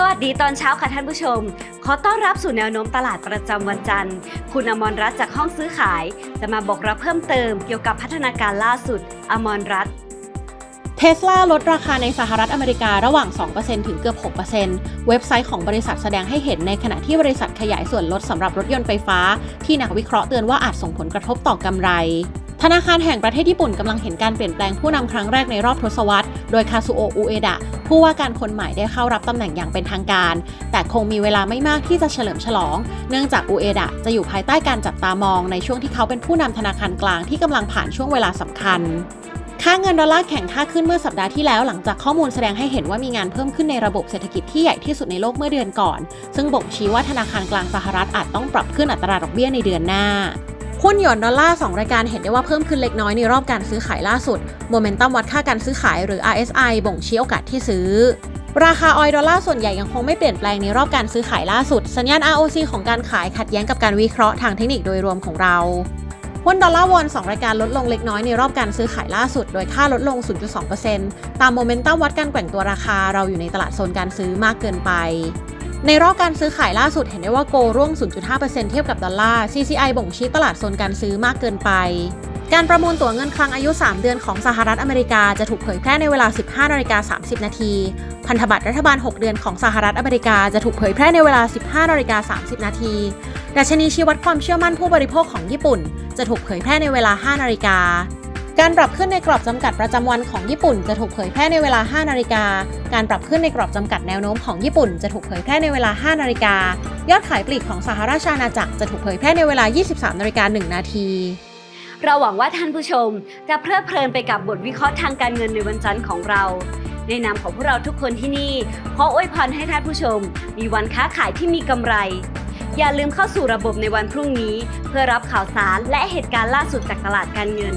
สวัสดีตอนเช้าค่ะท่านผู้ชม ขอต้อนรับสู่แนวโน้มตลาดประจำวันจันทร์ คุณอมรรัตน์จากห้องซื้อขาย จะมาบอกรับเพิ่มเติมเกี่ยวกับพัฒนาการล่าสุด อมรรัตน์เทสลาลดราคาในสหรัฐอเมริการะหว่าง 2%ถึงเกือบ 6%เว็บไซต์ของบริษัทแสดงให้เห็นในขณะที่บริษัทขยายส่วนลดสำหรับรถยนต์ไฟฟ้า ที่นักวิเคราะห์เตือนว่าอาจส่งผลกระทบต่อกำไร ธนาคารแห่งประเทศญี่ปุ่นกำลังเห็นการเปลี่ยนแปลงผู้นำครั้งแรกในรอบทศวรรษ โดยคาซูโอะอุเอดะผู้ว่าการคนใหม่ได้เข้ารับตำแหน่งอย่างเป็นทางการ แต่คงมีเวลาไม่มากที่จะเฉลิมฉลอง เนื่องจากอุเอดะจะอยู่ภายใต้การจับตามองในช่วงที่เขาเป็นผู้นำธนาคารกลางที่กำลังผ่านช่วงเวลาสำคัญค่าเงินดอลลาร์แข็งค่าขึ้นเมื่อสัปดาห์ที่แล้วหลังจากข้อมูลแสดงให้เห็นว่ามีงานเพิ่มขึ้นในระบบเศรษฐกิจที่ใหญ่ที่สุดในโลกเมื่อเดือนก่อน ซึ่งบ่งชี้ว่าธนาคารกลางสหรัฐอาจต้องปรับขึ้นอัตราดอกเบี้ยในเดือนหน้า หุ้นหยวนดอลลาร์2รายการเห็นได้ว่าเพิ่มขึ้นเล็กน้อยในรอบการซื้อขายล่าสุดโมเมนตัมวัดค่าการซื้อขายหรือ RSI บ่งชี้โอกาสที่ซื้อ ราคาออยล์ดอลลาร์ส่วนใหญ่ยังคงไม่เปลี่ยนแปลงในรอบการซื้อขายล่าสุด สัญญาณ ROC ของการขายขัดแย้งกับการวิเคราะห์ทางเทคนิคโดยรวมของเราหุ้นดอลลาร์วอน2รายการลดลงเล็กน้อยในรอบการซื้อขายล่าสุด โดยค่าลดลง 0.2%ตามโมเมนตัมวัดการแกว่งตัวราคาเราอยู่ในตลาดโซนการซื้อมากเกินไป ในรอบการซื้อขายล่าสุดเห็นได้ว่าโกลร่วง 0.5%เทียบกับดอลลาร์ CCI บ่งชี้ตลาดโซนการซื้อมากเกินไป การประมูลตั๋วเงินคลังอายุ 3 เดือนของสหรัฐอเมริกาจะถูกเผยแพร่ในเวลา 15นาฬิกา30 นาที พันธบัตรรัฐบาล 6 เดือนของสหรัฐอเมริกาจะถูกเผยแพร่ในเวลา 15นาฬิกา30 นาทีดัชนีชี้วัดความเชื่อมั่นผู้บริโภคของญี่ปุ่น จะถูกเผยแพร่ในเวลา 5 นาฬิกา การปรับขึ้นในกรอบจำกัดประจำวันของญี่ปุ่นจะถูกเผยแพร่ในเวลา 5 นาฬิกา การปรับขึ้นในกรอบจำกัดแนวโน้มของญี่ปุ่นจะถูกเผยแพร่ในเวลา 5 นาฬิกา ยอดขายปลีกของสหราชอาณาจักรจะถูกเผยแพร่ในเวลา 23 นาฬิกา 1 นาทีเราหวังว่าท่านผู้ชมจะเพลิดเพลินไปกับบทวิเคราะห์ทางการเงินในวันจันทร์ของเรา ในนามของพวกเราทุกคนที่นี่ขออวยพรให้ท่านผู้ชม มีวันค้าขายที่มีกำไร อย่าลืมเข้าสู่ระบบในวันพรุ่งนี้ เพื่อรับข่าวสารและเหตุการณ์ล่าสุดจากตลาดการเงิน